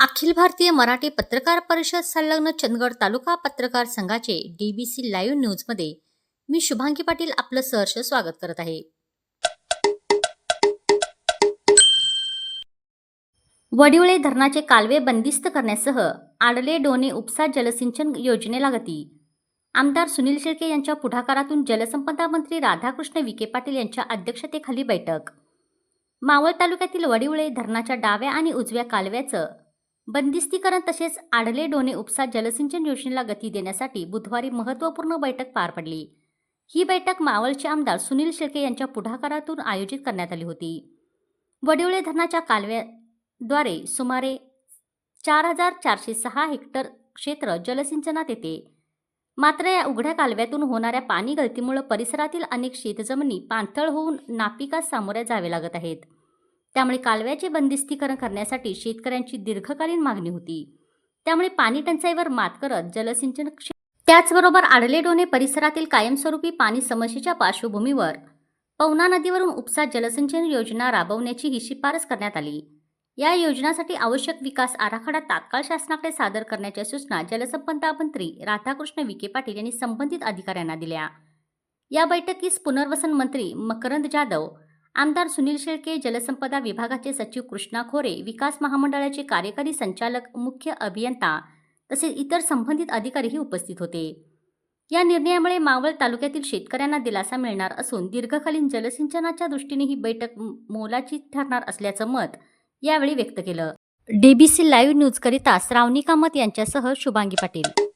अखिल भारतीय मराठी पत्रकार परिषद संलग्न चंदगड तालुका पत्रकार संघाचे डीबीसी लाईव्ह न्यूजमध्ये मी शुभांगी पाटील आपलं सहर्ष स्वागत करत आहे. वडिवळे धरणाचे कालवे बंदिस्त करण्यासह आडले डोने उपसा जलसिंचन योजनेला गती आमदार सुनील शेळके यांच्या पुढाकारातून जलसंपदा मंत्री राधाकृष्ण विखे पाटील यांच्या अध्यक्षतेखाली बैठक. मावळ तालुक्यातील वडिवळे धरणाच्या डाव्या आणि उजव्या कालव्याचं बंदिस्तीकरण तसेच आडले डोने उपसा जलसिंचन योजनेला गती देण्यासाठी बुधवारी महत्त्वपूर्ण बैठक पार पडली. ही बैठक मावळचे आमदार सुनील शेळके यांच्या पुढाकारातून आयोजित करण्यात आली होती. वडिवळे धरणाच्या कालव्याद्वारे सुमारे चार हजार चारशे सहा हेक्टर क्षेत्र जलसिंचनात येते. मात्र या उघड्या कालव्यातून होणाऱ्या पाणी गळतीमुळे परिसरातील अनेक शेतजमिनी पाणथळ होऊन नापिकास सामोऱ्या जावे लागत आहेत. त्यामुळे कालव्याचे बंदिस्तीकरण करण्यासाठी शेतकऱ्यांची दीर्घकालीन मागणी होती. त्यामुळे पाणी टंचाईवर मात करत जलसिंचन त्याचबरोबर आडलेडोणे परिसरातील कायमस्वरूपी पाणी समस्येच्या पार्श्वभूमीवर पवना नदीवरून उपसा जलसिंचन योजना राबवण्याची ही शिफारस करण्यात आली. या योजनासाठी आवश्यक विकास आराखडा तात्काळ शासनाकडे सादर करण्याच्या सूचना जलसंपदा मंत्री राधाकृष्ण विखे पाटील यांनी संबंधित अधिकाऱ्यांना दिल्या. या बैठकीस पुनर्वसन मंत्री मकरंद जाधव आमदार सुनील शेळके जलसंपदा विभागाचे सचिव कृष्णा खोरे विकास महामंडळाचे कार्यकारी संचालक मुख्य अभियंता तसेच इतर संबंधित अधिकारीही उपस्थित होते. या निर्णयामुळे मावळ तालुक्यातील शेतकऱ्यांना दिलासा मिळणार असून दीर्घकालीन जलसिंचनाच्या दृष्टीने ही बैठक मोलाची ठरणार असल्याचं मत यावेळी व्यक्त केलं. डीबीसी लाईव्ह न्यूजकरिता श्रावणी कामत यांच्यासह शुभांगी पाटील.